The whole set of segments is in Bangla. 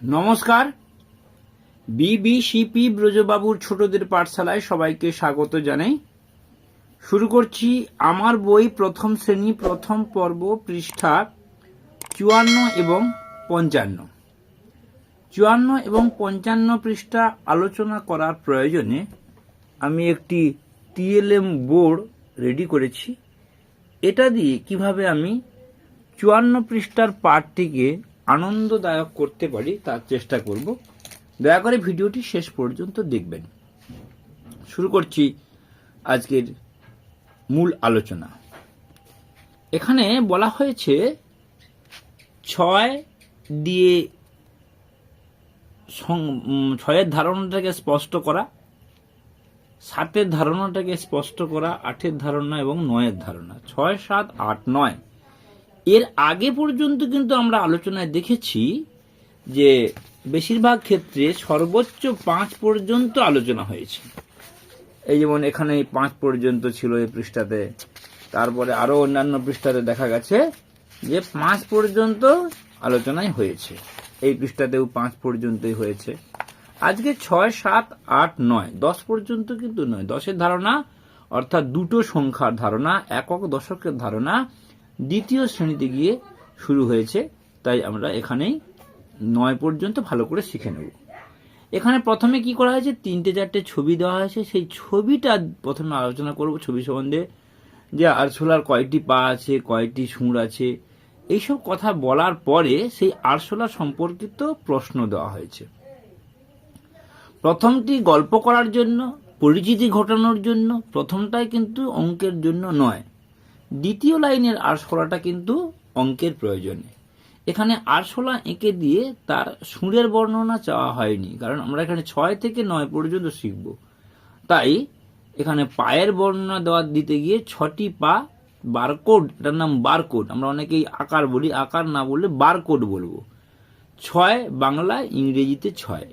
নমস্কার। বিবিসিপি ব্রজবাবুর ছোটদের পাঠশালায় সবাইকে স্বাগত জানাই। শুরু করছি আমার বই প্রথম শ্রেণি, প্রথম পর্ব পৃষ্ঠা চুয়ান্ন এবং পঞ্চান্ন। চুয়ান্ন এবং পঞ্চান্ন পৃষ্ঠা আলোচনা করার প্রয়োজনে আমি একটি টিএলএম বোর্ড রেডি করেছি। এটা দিয়ে কীভাবে আমি চুয়ান্ন পৃষ্ঠার পাঠটিকে আনন্দদায়ক করতে পারি তার চেষ্টা করব। দয়া করে ভিডিওটি শেষ পর্যন্ত দেখবেন। শুরু করছি আজকের মূল আলোচনা। এখানে বলা হয়েছে, ছয় দিয়ে ছয়ের ধারণাটাকে স্পষ্ট করা, সাতের ধারণাটাকে স্পষ্ট করা, আটের ধারণা এবং নয়ের ধারণা। ছয়, সাত, আট, নয়। এর আগে পর্যন্ত কিন্তু আমরা আলোচনায় দেখেছি যে বেশিরভাগ ক্ষেত্রে সর্বোচ্চ পাঁচ পর্যন্ত আলোচনা হয়েছে। এই যেমন এখানে পাঁচ পর্যন্ত ছিল এই পৃষ্ঠাতে, তারপরে আরও অন্যান্য পৃষ্ঠাতে দেখা গেছে যে পাঁচ পর্যন্ত আলোচনায় হয়েছে। এই পৃষ্ঠাতেও পাঁচ পর্যন্তই হয়েছে। আজকে ছয়, সাত, আট, নয়, দশ পর্যন্ত কিন্তু নয়। দশের ধারণা, অর্থাৎ দুটো সংখ্যার ধারণা, একক দশকের ধারণা দ্বিতীয় শ্রেণীতে গিয়ে শুরু হয়েছে, তাই আমরা এখানেই নয় পর্যন্ত ভালো করে শিখে নেব। এখানে প্রথমে কি করা হয়েছে? তিনটে চারটে ছবি দেওয়া হয়েছে। সেই ছবিটা প্রথমে আলোচনা করব ছবি সম্বন্ধে। যে আরশোলার কয়টি পা আছে, কয়টি সুর আছে, এইসব কথা বলার পরে সেই আরশোলা সম্পর্কিত প্রশ্ন দেওয়া হয়েছে। প্রথমটি গল্প করার জন্য, পরিচিতি ঘটানোর জন্য, প্রথমটাই কিন্তু অঙ্কের জন্য নয়। দ্বিতীয় লাইনের আরশোলাটা কিন্তু অঙ্কের প্রয়োজনে। এখানে আরশোলা এঁকে দিয়ে তার সুরের বর্ণনা চাওয়া হয়নি কারণ আমরা এখানে ছয় থেকে নয় পর্যন্ত শিখব। তাই এখানে পায়ের বর্ণনা দেওয়া দিতে গিয়ে ছটি পা বারকোড এটার নাম বারকোড আমরা অনেকেই আকার বলি আকার না বললে বারকোড বলব। ছয় বাংলা ইংরেজিতে ছয়।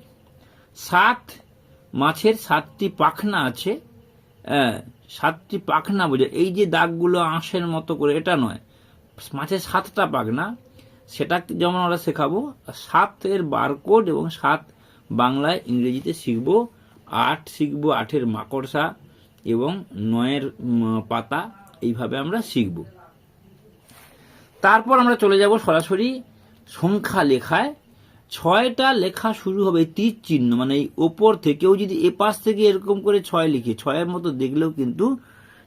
সাত মাছের সাতটি পাখনা আছে হ্যাঁ, সাতটি পাখনা বোঝে, এই যে দাগগুলো আঁশের মতো করে, এটা নয়। মাছের সাতটা পাখনা সেটা যেমন আমরা শেখাবো সাতের বারকোড এবং সাত বাংলায় ইংরেজিতে শিখব, আট শিখব, আটের মাকড়সা এবং নয়ের পাতা, এইভাবে আমরা শিখব। তারপর আমরা চলে যাব সরাসরি সংখ্যা লেখায়। ছয়টা লেখা শুরু হবে তীর চিহ্ন মানে এই ওপর থেকেও যদি এ পাশ থেকে এরকম করে ছয় লিখি, ছয়ের মতো দেখলেও কিন্তু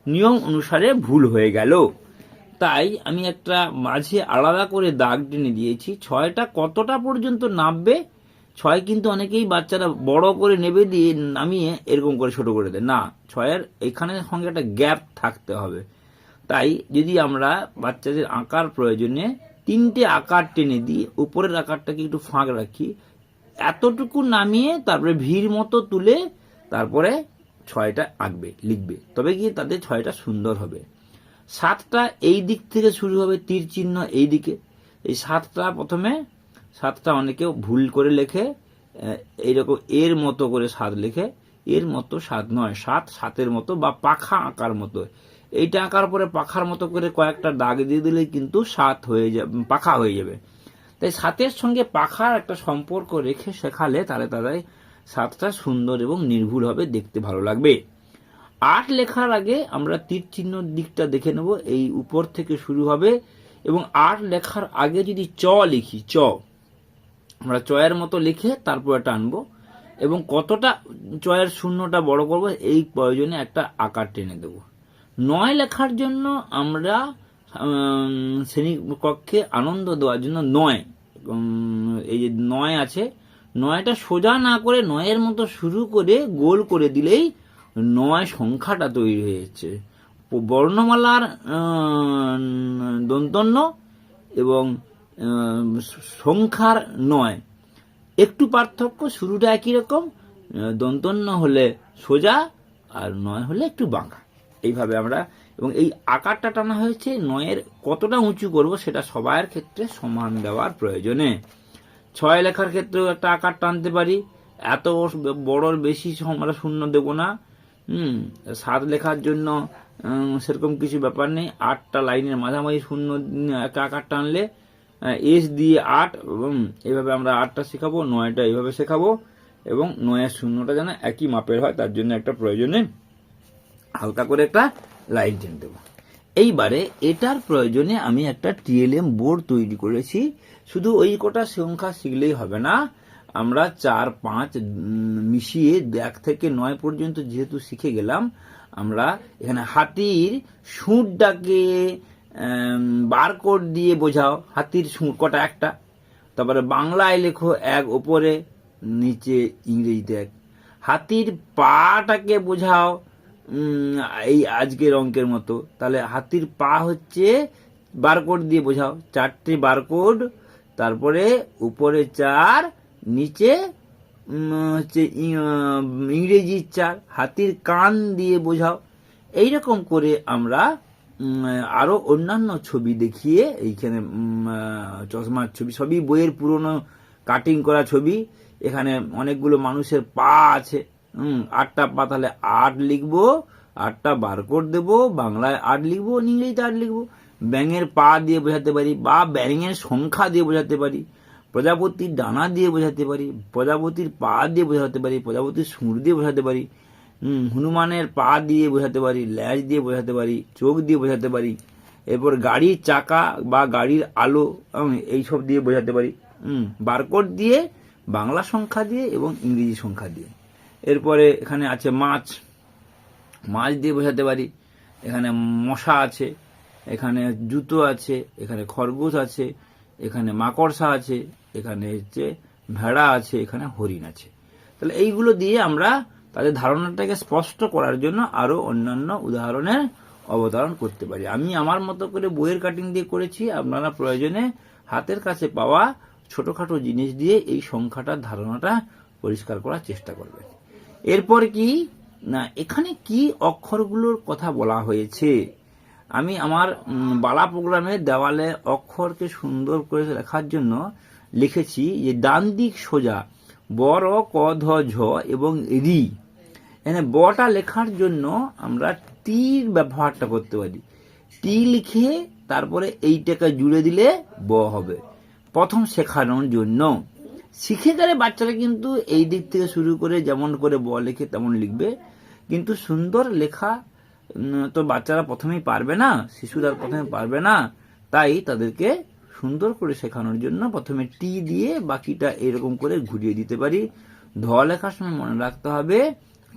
নিয়ম অনুসারে ভুল হয়ে গেল। তাই আমি একটা মাঝে আলাদা করে দাগ টেনে দিয়েছি, ছয়টা কতটা পর্যন্ত নামবে, ছয় কিন্তু অনেকেই বাচ্চারা বড় করে নেবে দিয়ে নামিয়ে এরকম করে ছোট করে দেয়। না, ছয়ের এখানে সঙ্গে একটা গ্যাপ থাকতে হবে। তাই যদি আমরা বাচ্চাদের আঁকার প্রয়োজনে তিনটে আকার টেনে দিই, উপরের আকারটাকে একটু ফাঁক রাখি, এতটুকু নামিয়ে তারপরে ভিড় মতো তুলে তারপরে ছয়টা আঁকবে, লিখবে। তবে গিয়ে তাদের ছয়টা সুন্দর হবে। সাতটা এই দিক থেকে শুরু হবে তীর চিহ্ন এই দিকে। এই সাতটা প্রথমে, সাতটা অনেকে ভুল করে লেখে এইরকম এর মতো করে সাত লেখে। এর মতো সাত নয়, সাত সাতের মতো বা পাখা আঁকার মতো। এইটা আঁকার পরে পাখার মতো করে কয়েকটা দাগ দিয়ে দিলেই কিন্তু সাত হয়ে যাবে পাখা হয়ে যাবে। তাই সাতের সঙ্গে পাখার একটা সম্পর্ক রেখে শেখালে তাহলে তাদের সাতটা সুন্দর এবং নির্ভুল হবে, দেখতে ভালো লাগবে। আট লেখার আগে আমরা তীর চিহ্ন দিকটা দেখে নেব, এই উপর থেকে শুরু হবে এবং আট লেখার আগে যদি চ লিখি, চ। আমরা চয়ের মতো লিখে তারপরে টানবো এবং কতটা চয়ের শূন্যটা বড় করব, এই প্রয়োজনে একটা আকার টেনে দেব। নয় লেখার জন্য আমরা শ্রেণীকক্ষে আনন্দ দেওয়ার জন্য নয় এই যে নয় আছে, নয়টা সোজা না করে নয়ের মতো শুরু করে গোল করে দিলেই নয় সংখ্যাটা তৈরি হয়েছে। বর্ণমালার দন্তন্য এবং সংখ্যার নয়। একটু পার্থক্য, শুরুটা একই রকম, দন্তন্য হলে সোজা আর নয় হলে একটু বাঁকা। এইভাবে আমরা, এবং এই আকারটা টানা হয়েছে, নয়ের কতটা উঁচু করব সেটা সবার ক্ষেত্রে সমান দেওয়ার প্রয়োজনে। ছয় লেখার ক্ষেত্রেও একটা আকার টানতে পারি, এত বড়র বেশি আমরা শূন্য দেব না। হুম, সাত লেখার জন্য সেরকম কিছু ব্যাপার নেই। আটটা লাইনের মাঝামাঝি শূন্য একটা আকার টানলে এস দিয়ে আট এবং এভাবে আমরা আটটা শেখাবো, নয়টা এইভাবে শেখাবো, এবং নয়ের শূন্যটা যেন একই মাপের হয়, তার জন্য একটা প্রয়োজনে। হালকা করে একটা লাইন টেনে দেবো। এইবারে এটার প্রয়োজনে আমি একটা টিএলএম বোর্ড তৈরি করেছি। শুধু ওই কটা সংখ্যা শিখলেই হবে না। আমরা চার, পাঁচ মিশিয়ে এক থেকে নয় পর্যন্ত যেহেতু শিখে গেলাম, আমরা এখানে হাতির সুরটাকে বারকোড দিয়ে বোঝাও। হাতির সুর কটা একটা? তারপরে বাংলায় লেখো এক, ওপরে, নিচে ইংরেজিতে এক। হাতির পাটাকে বোঝাও। এই আজকের অঙ্কের মতো। তাহলে হাতির পা হচ্ছে বারকোড দিয়ে বোঝাও। চারটি বারকোড তারপরে উপরে চার নিচে হচ্ছে ই- আহ, ইংরেজি চার। হাতির কান দিয়ে বোঝাও। এইরকম করে আমরা উম, আরও অন্যান্য ছবি দেখিয়ে এইখানে চশমার ছবি সবই বইয়ের পুরনো কাটিং করা ছবি। এখানে অনেকগুলো মানুষের পা আছে। হুম, আটটা পা তাহলে আট লিখব, আটটা বারকোড দেবো, বাংলায় আট লিখব, ইংরেজিতে আট লিখব। ব্যাঙের পা দিয়ে বোঝাতে পারি বা ব্যাঙের সংখ্যা দিয়ে বোঝাতে পারি, প্রজাপতির ডানা দিয়ে বোঝাতে পারি, প্রজাপতির পা দিয়ে বোঝাতে পারি, প্রজাপতির সুর দিয়ে বোঝাতে পারি হনুমানের পা দিয়ে বোঝাতে পারি, ল্যাজ দিয়ে বোঝাতে পারি, চোখ দিয়ে বোঝাতে পারি, এরপর গাড়ির চাকা বা গাড়ির আলো এইসব দিয়ে বোঝাতে পারি বারকোড দিয়ে, বাংলা সংখ্যা দিয়ে এবং ইংরেজি সংখ্যা দিয়ে। এরপরে এখানে আছে মাছ। মাছ দিয়ে বোঝাতে পারি, এখানে মশা আছে, এখানে জুতো আছে, এখানে খরগোশ আছে, এখানে মাকড়সা আছে, এখানে হচ্ছে ভেড়া আছে, এখানে হরিণ আছে। তাহলে এইগুলো দিয়ে আমরা তাদের ধারণাটাকে স্পষ্ট করার জন্য আরও অন্যান্য উদাহরণের অবতারণ করতে পারি। আমি আমার মতো করে বইয়ের কাটিং দিয়ে করেছি, আপনারা প্রয়োজনে হাতের কাছে পাওয়া ছোটখাটো জিনিস দিয়ে এই সংখ্যাটার ধারণাটা পরিষ্কার করার চেষ্টা করবেন। এরপর কি? না, এখানে কি অক্ষরগুলোর কথা বলা হয়েছে? আমি আমার বালা প্রোগ্রামে দেওয়ালে অক্ষরকে সুন্দর করে লেখার জন্য লিখেছি যে ডান দিক সোজা বড় ক, ধ, ঝ এবং রি। এখানে বটা লেখার জন্য আমরা টির ব্যবহারটা করতে পারি। টি লিখে তারপরে এইটাকে জুড়ে দিলে ব হবে। প্রথম শেখানোর জন্য। শিখে গেলে বাচ্চারা কিন্তু এই দিক থেকে শুরু করে যেমন করে ব লেখে তেমন লিখবে। কিন্তু সুন্দর লেখা তো বাচ্চারা প্রথমেই পারবে না, শিশুরা প্রথমে পারবে না, তাই তাদেরকে সুন্দর করে শেখানোর জন্য প্রথমে টি দিয়ে বাকিটা এরকম করে ঘুরিয়ে দিতে পারি। ধ লেখার সময় মনে রাখতে হবে,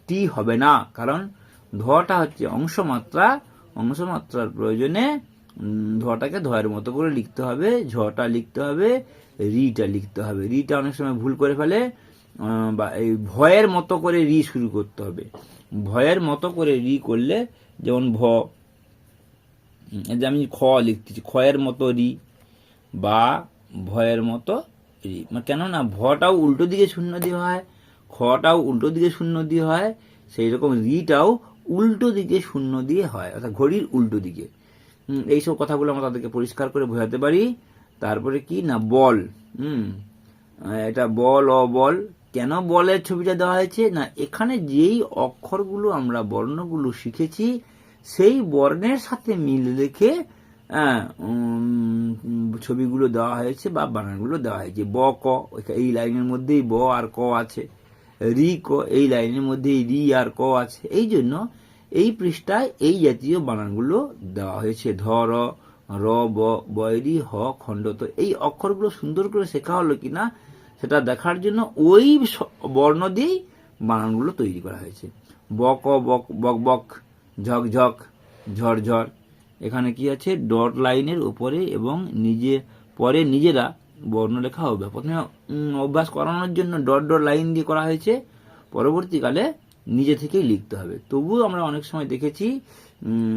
টি হবে না, কারণ ধটা হচ্ছে অংশমাত্রা, অংশমাত্রার প্রয়োজনে ধটাকে ধয়ের মতো করে লিখতে হবে, ঝটা লিখতে হবে, রিটা লিখতে হবে। রিটা অনেক সময় ভুল করে ফেলে বা এই ভয়ের মতো করে রি শুরু করতে হবে। ভয়ের মতো করে রি করলে, যেমন ভ যে আমি খ লিখতেছি খয়ের মতো রি বা ভয়ের মতো রি। মানে কেননা ভটাও উল্টো দিকে শূন্য দিয়ে হয় খটাও উল্টো দিকে শূন্য দিয়ে হয় সেই রকম রিটাও উল্টো দিকে শূন্য দিয়ে হয়, অর্থাৎ ঘড়ির উল্টো দিকে। এইসব কথাগুলো আমরা তাদেরকে পরিষ্কার করে বোঝাতে পারি। তারপরে কি? না, বল। হুম এটা বল অ বল কেন বলের ছবিটা দেওয়া হয়েছে? না, এখানে যেই অক্ষরগুলো আমরা বর্ণগুলো শিখেছি, সেই বর্ণের সাথে মিল রেখে ছবিগুলো দেওয়া হয়েছে বা বানানগুলো দেওয়া হয়েছে। ব, ক এই লাইনের মধ্যেই ব আর ক আছে। রি, ক, এই লাইনের মধ্যেই রি আর ক আছে। এই জন্য এই পৃষ্ঠায় এই জাতীয় বানানগুলো দেওয়া হয়েছে। ধ, র ব হ, খণ্ড। তো এই অক্ষরগুলো সুন্দর করে শেখা হলো কিনা সেটা দেখার জন্য ওই বর্ণ দিয়েই বানানগুলো তৈরি করা হয়েছে। বক বক বক বক, ঝক ঝক ঝড় এখানে কি আছে? ডট লাইনের উপরে এবং নিজে, পরে নিজেরা বর্ণলেখা হবে। প্রথমে অভ্যাস করানোর জন্য ডট ডট লাইন দিয়ে করা হয়েছে। পরবর্তীকালে নিজে থেকেই লিখতে হবে। তবুও আমরা অনেক সময় দেখেছি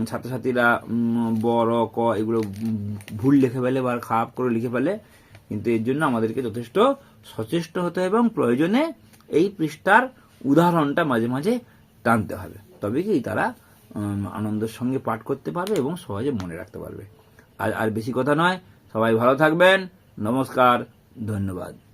ছাত্রছাত্রীরা উম, ব র ক এগুলো ভুল লিখে ফেলে বা খারাপ করে লিখে ফেলে কিন্তু এর জন্য আমাদেরকে যথেষ্ট সচেষ্ট হতে হবে এবং প্রয়োজনে এই পৃষ্ঠার উদাহরণটা মাঝে মাঝে টানতে হবে। তবে কি তারা আনন্দের সঙ্গে পাঠ করতে পারবে এবং সহজে মনে রাখতে পারবে। আর আর বেশি কথা নয় সবাই ভালো থাকবেন নমস্কার ধন্যবাদ।